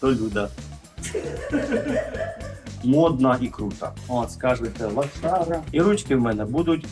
то Люда. Модна і крута. От, скажете, лошара. І ручки в мене будуть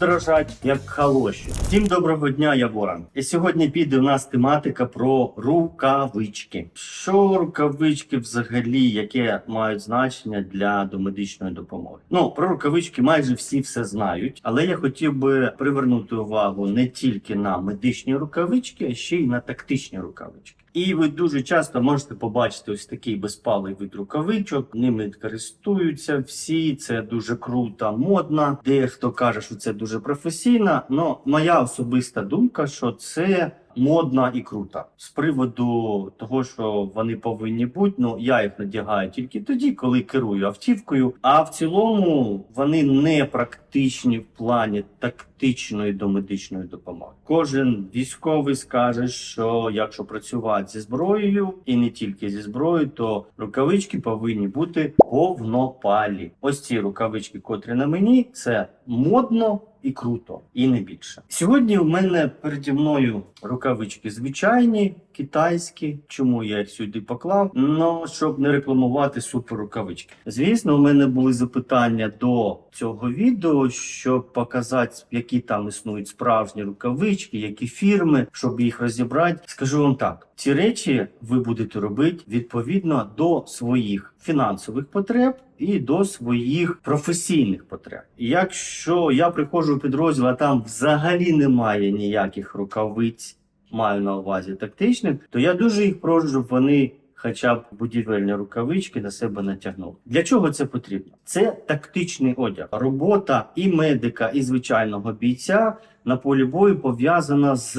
дрожать, як халоші. Всім доброго дня, я Ворон. І сьогодні піде у нас тематика про рукавички. Що рукавички взагалі, яке мають значення для домедичної допомоги? Ну, про рукавички майже всі все знають, але я хотів би привернути увагу не тільки на медичні рукавички, а ще й на тактичні рукавички. І ви дуже часто можете побачити ось такий безпалий вид рукавичок. Ними користуються всі. Це дуже круто, модно. Дехто каже, що це дуже професійно. Но моя особиста думка, що це. Модна і крута з приводу того, що вони повинні бути. Ну я їх надягаю тільки тоді, коли керую автівкою. А в цілому вони не практичні в плані тактичної домедичної допомоги. Кожен військовий скаже, що якщо працювати зі зброєю і не тільки зі зброєю, то рукавички повинні бути повнопалі. Ось ці рукавички, котрі на мені, це модно і круто, і не більше. Сьогодні у мене переді мною рукавички звичайні, китайські. Чому я їх сюди поклав? Ну щоб не рекламувати супер рукавички. Звісно, у мене були запитання до цього відео, щоб показати, які там існують справжні рукавички, які фірми, щоб їх розібрати. Скажу вам так: ці речі ви будете робити відповідно до своїх фінансових потреб і до своїх професійних потреб. Якщо я приходжу в підрозділ, а там взагалі немає ніяких рукавиць, маю на увазі тактичних, то я дуже їх прошу, щоб вони. Хоча б будівельні рукавички на себе натягнули. Для чого це потрібно? Це тактичний одяг. Робота і медика, і звичайного бійця на полі бою пов'язана з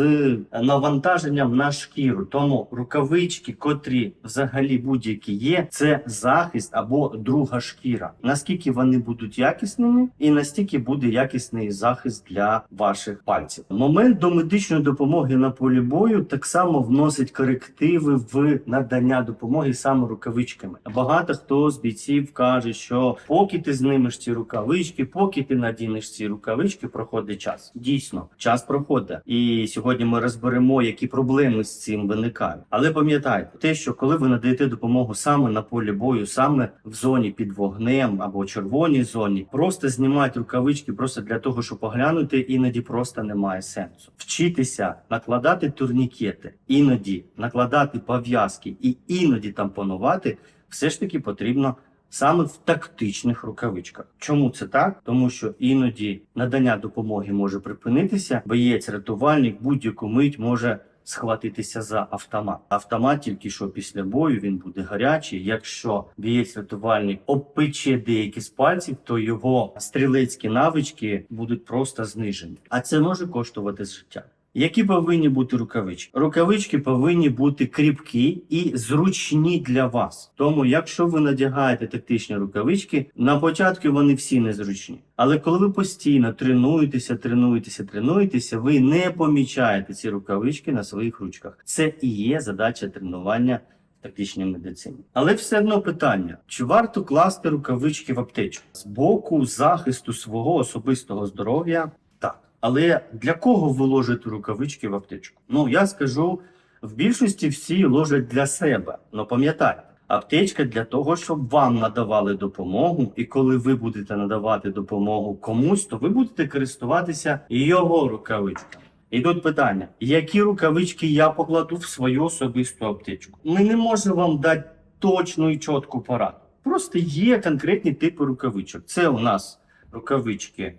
навантаженням на шкіру. Тому рукавички, котрі взагалі будь-які є, це захист або друга шкіра. Наскільки вони будуть якісними, і настільки буде якісний захист для ваших пальців. Момент до медичної допомоги на полі бою так само вносить корективи в надання допомоги саме рукавичками. Багато хто з бійців каже, що поки ти знімеш ці рукавички, поки ти надінеш ці рукавички, проходить час. Дійсно, час проходить. І сьогодні ми розберемо, які проблеми з цим виникають. Але пам'ятайте, те, що коли ви надаєте допомогу саме на полі бою, саме в зоні під вогнем або червоній зоні, просто знімати рукавички просто для того, щоб поглянути, іноді просто немає сенсу. Вчитися накладати турнікети, іноді накладати пов'язки і іноді тампонувати, все ж таки потрібно. Саме в тактичних рукавичках. Чому це так? Тому що іноді надання допомоги може припинитися, боєць рятувальник будь-яку мить може схватитися за автомат. Автомат тільки що після бою він буде гарячий. Якщо бієць рятувальник обпече деякі з пальців, то його стрілецькі навички будуть просто знижені. А це може коштувати життя. Які повинні бути рукавички? Рукавички повинні бути кріпкі і зручні для вас. Тому, якщо ви надягаєте тактичні рукавички, на початку вони всі незручні. Але коли ви постійно тренуєтеся, тренуєтеся, тренуєтеся, ви не помічаєте ці рукавички на своїх ручках. Це і є задача тренування в тактичній медицині. Але все одно питання: чи варто класти рукавички в аптечку з боку захисту свого особистого здоров'я? Але для кого ви ложите рукавички в аптечку? Ну я скажу, в більшості всі ложать для себе. Ну пам'ятайте, аптечка для того, щоб вам надавали допомогу, і коли ви будете надавати допомогу комусь, то ви будете користуватися його рукавичками. І тут питання: які рукавички я покладу в свою особисту аптечку? Ми не можемо вам дати точну і чітку пораду. Просто є конкретні типи рукавичок. Це у нас рукавички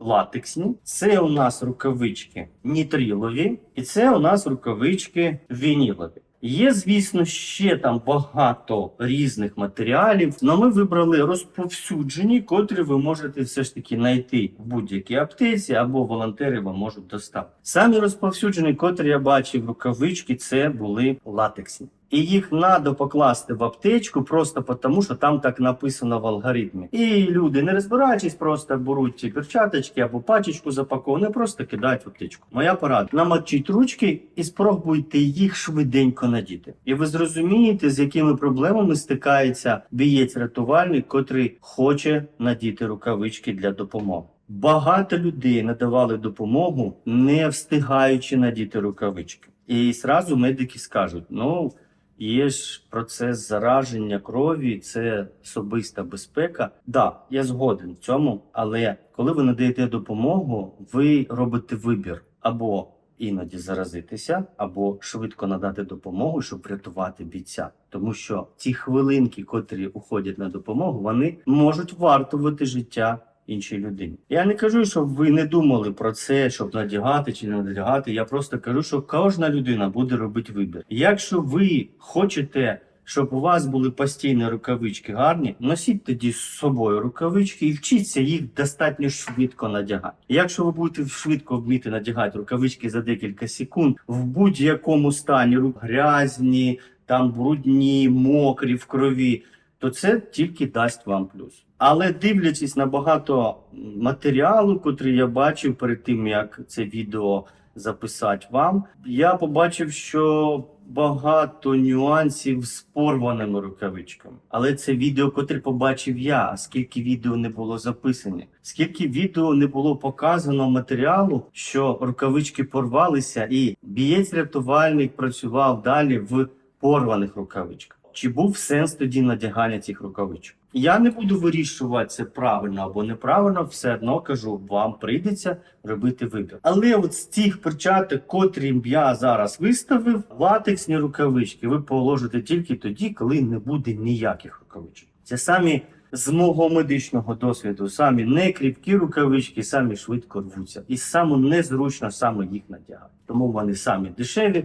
латексні, це у нас рукавички нітрилові, і це у нас рукавички вінілові. Є, звісно, ще там багато різних матеріалів, але ми вибрали розповсюджені, котрі ви можете все ж таки знайти в будь-якій аптеці або волонтери вам можуть доставити. Самі розповсюджені, котрі я бачив рукавички, це були латексні. І їх треба покласти в аптечку просто тому, що там так написано в алгоритмі. І люди, не розбираючись, просто беруть ці перчаточки або пачечку запаковану, просто кидають в аптечку. Моя порада: намочіть ручки і спробуйте їх швиденько надіти. І ви зрозумієте, з якими проблемами стикається бієць-рятувальник, котрий хоче надіти рукавички для допомоги. Багато людей надавали допомогу, не встигаючи надіти рукавички. І зразу медики скажуть: ну, є ж процес зараження крові, це особиста безпека. Да, я згоден в цьому, але коли ви надаєте допомогу, ви робите вибір або іноді заразитися, або швидко надати допомогу, щоб врятувати бійця. Тому що ті хвилинки, котрі уходять на допомогу, вони можуть вартувати життя іншій людині. Я не кажу, щоб ви не думали про це, щоб надягати чи не надягати. Я просто кажу, що кожна людина буде робити вибір. Якщо ви хочете. Щоб у вас були постійні рукавички гарні, носіть тоді з собою рукавички і вчіться їх достатньо швидко надягати. Якщо ви будете швидко вміти надягати рукавички за декілька секунд, в будь-якому стані рук грязні, там брудні, мокрі в крові, то це тільки дасть вам плюс. Але дивлячись на багато матеріалу, котрий я бачив перед тим, як це відео записати вам, я побачив, що багато нюансів з порваними рукавичками. Але це відео, котре побачив я. Скільки відео не було записані, скільки відео не було показано матеріалу, що рукавички порвалися, і бієць-рятувальник працював далі в порваних рукавичках. Чи був сенс тоді надягання цих рукавичок? Я не буду вирішувати це правильно або неправильно, все одно кажу, вам прийдеться робити вибір. Але от з цих перчаток, котрі я зараз виставив, латексні рукавички ви положите тільки тоді, коли не буде ніяких рукавичок. Це самі з мого медичного досвіду, самі некріпкі рукавички, самі швидко рвуться. І саме незручно саме їх надягати. Тому вони самі дешеві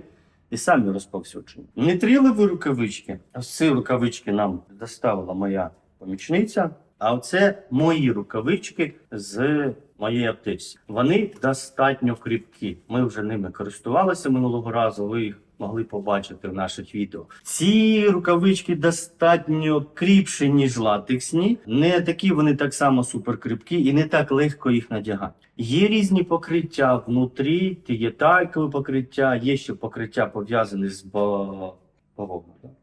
і самі розповсюджені. Нітрилові рукавички. Ось ці рукавички нам доставила моя помічниця. А оце мої рукавички з моєї аптечці. Вони достатньо кріпкі. Ми вже ними користувалися минулого разу. Ви їх могли побачити в наших відео. Ці рукавички достатньо кріпші, ніж латексні. Не такі вони так само суперкріпкі і не так легко їх надягати. Є різні покриття внутрі, є талькове покриття, є ще покриття пов'язане з ба- бавовною.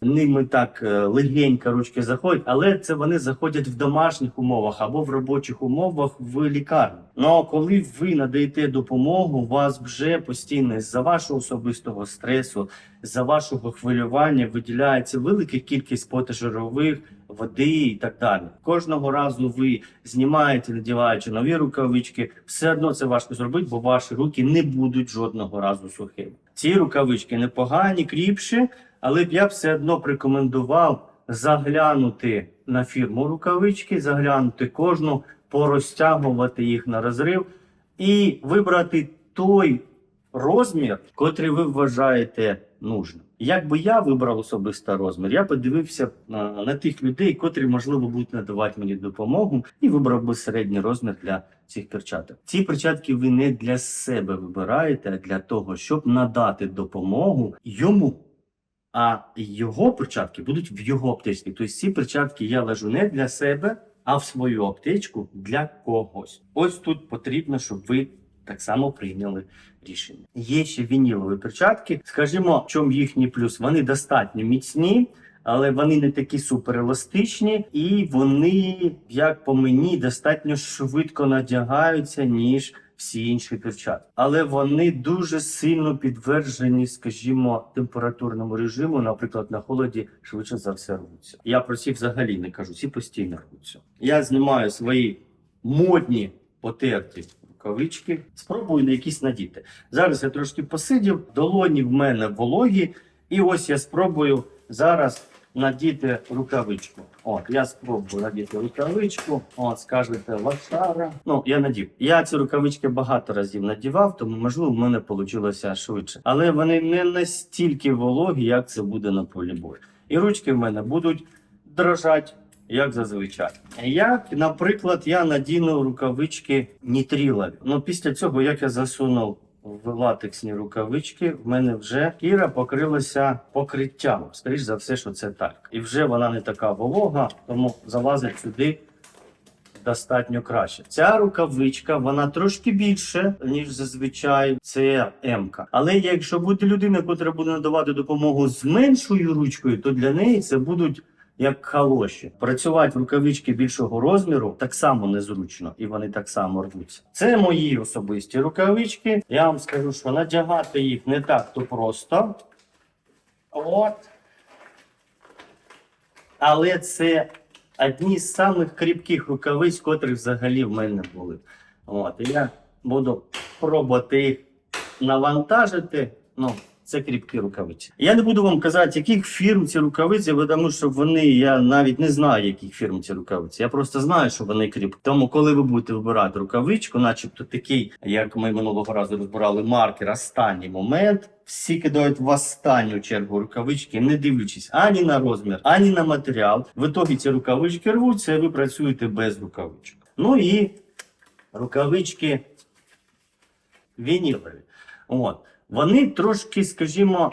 Ними так е, легенько ручки заходять, але це вони заходять в домашніх умовах або в робочих умовах в лікарні. Ну коли ви надаєте допомогу, вас вже постійно з-за вашого особистого стресу, за вашого хвилювання виділяється велика кількість потожирових, води і так далі. Кожного разу ви знімаєте, надіваючи нові рукавички, все одно це важко зробити, бо ваші руки не будуть жодного разу сухими. Ці рукавички непогані, кріпші, але б я все одно порекомендував заглянути на фірму рукавички, заглянути кожну, порозтягувати їх на розрив і вибрати той розмір, котрий ви вважаєте нужним. Якби я вибрав особисто розмір, я подивився на, на тих людей, котрі можливо будуть надавати мені допомогу, і вибрав би середній розмір для цих перчаток. Ці перчатки ви не для себе вибираєте, а для того, щоб надати допомогу йому. А його перчатки будуть в його аптечці. Тобто ці перчатки я ложу не для себе, а в свою аптечку для когось. Ось тут потрібно, щоб ви так само прийняли рішення. Є ще вінілові перчатки. Скажімо, в чому їхній плюс? Вони достатньо міцні. Але вони не такі супереластичні, і вони, як по мені, достатньо швидко надягаються, ніж всі інші перчатки. Але вони дуже сильно підтверджені, скажімо, температурному режиму, наприклад, на холоді швидше за все рвуться. Я про ці взагалі не кажу, ці постійно рвуться. Я знімаю свої модні потерті рукавички, спробую на якісь надіти. Зараз я трошки посидів, долоні в мене вологі, і ось я спробую зараз надіти рукавичку. От, я спробую надіти рукавичку. От, скажете, лошара. Ну, я надів. Я ці рукавички багато разів надівав, тому можливо в мене вийшло швидше. Але вони не настільки вологі, як це буде на полі бою. І ручки в мене будуть дрожати. Як зазвичай. Як, наприклад, я надіну рукавички нітрілові. Ну, після цього, як я засунув в латексні рукавички, в мене вже шкіра покрилася покриттям. Скоріш за все, що це так. І вже вона не така волога, тому залазить сюди достатньо краще. Ця рукавичка, вона трошки більше, ніж зазвичай. Це М-ка. Але якщо буде людина, яка буде надавати допомогу з меншою ручкою, то для неї це будуть як халоші. Працювати рукавички більшого розміру так само незручно, і вони так само рвуться. Це мої особисті рукавички. Я вам скажу, що надягати їх не так то просто. От. Але це одні з самих кріпких рукавиць, котрі взагалі в мене були. От, я буду пробувати їх навантажити. Ну, це кріпкі рукавиці. Я не буду вам казати, яких фірм ці рукавиці, бо тому що вони, я навіть не знаю, яких фірм ці рукавиці. Я просто знаю, що вони кріпкі. Тому, коли ви будете вибирати рукавичку, начебто такий, як ми минулого разу розбирали маркер, останній момент. Всі кидають в останню чергу рукавички, не дивлячись ані на розмір, ані на матеріал. В ітогі ці рукавички рвуться, і ви працюєте без рукавичок. Ну і рукавички вінілові. От. Вони трошки, скажімо,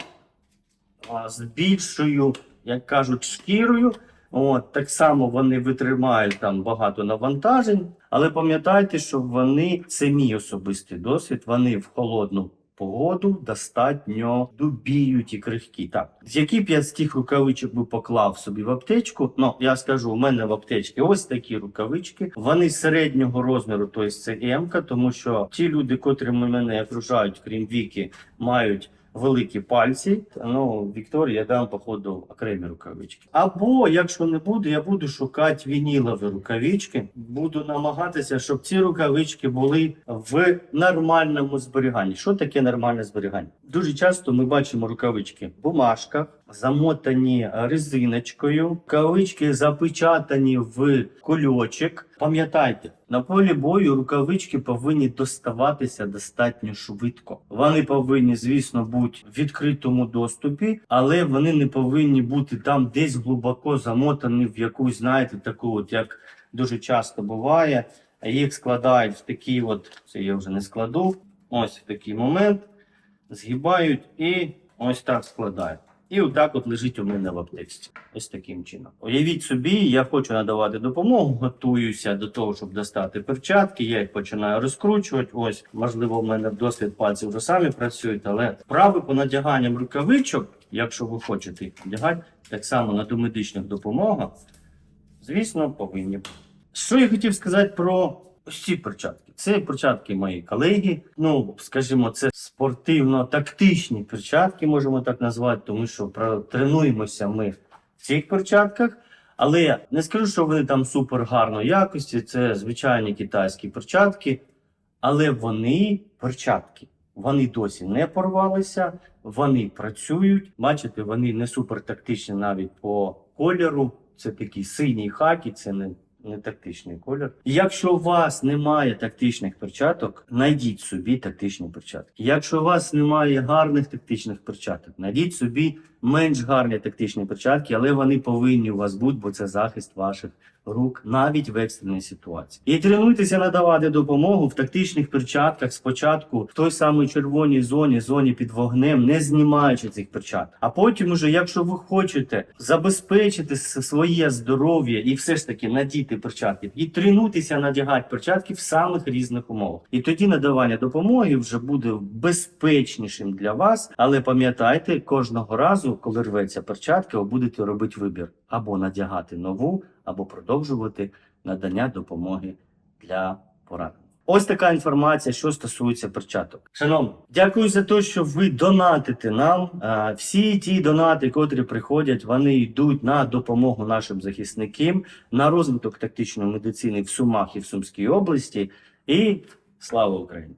з більшою, як кажуть, шкірою. От, так само вони витримають там багато навантажень, але пам'ятайте, що вони це мій особистий досвід. Вони в холодну погоду достатньо дубіють і крихкі. Так, з які б я з тих рукавичок би поклав собі в аптечку? Ну я скажу, у мене в аптечці ось такі рукавички. Вони середнього розміру, тобто це М, тому що ті люди, котрі мене окружають, крім віки, мають великі пальці. Ну, Вікторії я дам, походу, окремі рукавички. Або, якщо не буде, я буду шукати вінілові рукавички. Буду намагатися, щоб ці рукавички були в нормальному зберіганні. Що таке нормальне зберігання? Дуже часто ми бачимо рукавички в бумажках, замотані резиночкою, рукавички запечатані в кульочок. Пам'ятайте, на полі бою рукавички повинні доставатися достатньо швидко. Вони повинні, звісно, бути в відкритому доступі, але вони не повинні бути там десь глибоко замотані в якусь, знаєте, таку, от як дуже часто буває. Їх складають в такий, от це я вже не складу. Ось в такий момент згибають і ось так складають. І отак от лежить у мене в аптечці. Ось таким чином. Уявіть собі, я хочу надавати допомогу, готуюся до того, щоб достати перчатки. Я їх починаю розкручувати. Ось, можливо, в мене досвід пальців вже самі працюють, але вправи по надяганням рукавичок, якщо ви хочете їх надягати, так само на домедичних допомогах, звісно, повинні. Що я хотів сказати про ось перчатки? Це перчатки мої колеги. Ну, скажімо, це спортивно-тактичні перчатки, можемо так назвати, тому що тренуємося ми в цих перчатках. Але не скажу, що вони там супер гарної якості. Це звичайні китайські перчатки, але вони перчатки. Вони досі не порвалися, вони працюють. Бачите, вони не супер тактичні навіть по кольору. Це такий синій хакі, це не, не тактичний колір. Якщо у вас немає тактичних перчаток, знайдіть собі тактичні перчатки. Якщо у вас немає гарних тактичних перчаток, знайдіть собі менш гарні тактичні перчатки, але вони повинні у вас бути, бо це захист ваших рук навіть в екстреній ситуації. І тренуйтеся надавати допомогу в тактичних перчатках спочатку в той самій червоній зоні, зоні під вогнем, не знімаючи цих перчаток. А потім, уже, якщо ви хочете забезпечити своє здоров'я і все ж таки надіти перчатки, і тренуйтеся надягати перчатки в самих різних умовах. І тоді надавання допомоги вже буде безпечнішим для вас. Але пам'ятайте, кожного разу, коли рветься перчатка, ви будете робити вибір або надягати нову, або продовжувати надання допомоги для поранених. Ось така інформація, що стосується перчаток. Шановні, дякую за те, що ви донатите нам. Всі ті донати, котрі приходять, вони йдуть на допомогу нашим захисникам, на розвиток тактичної медицини в Сумах і в Сумській області. І слава Україні!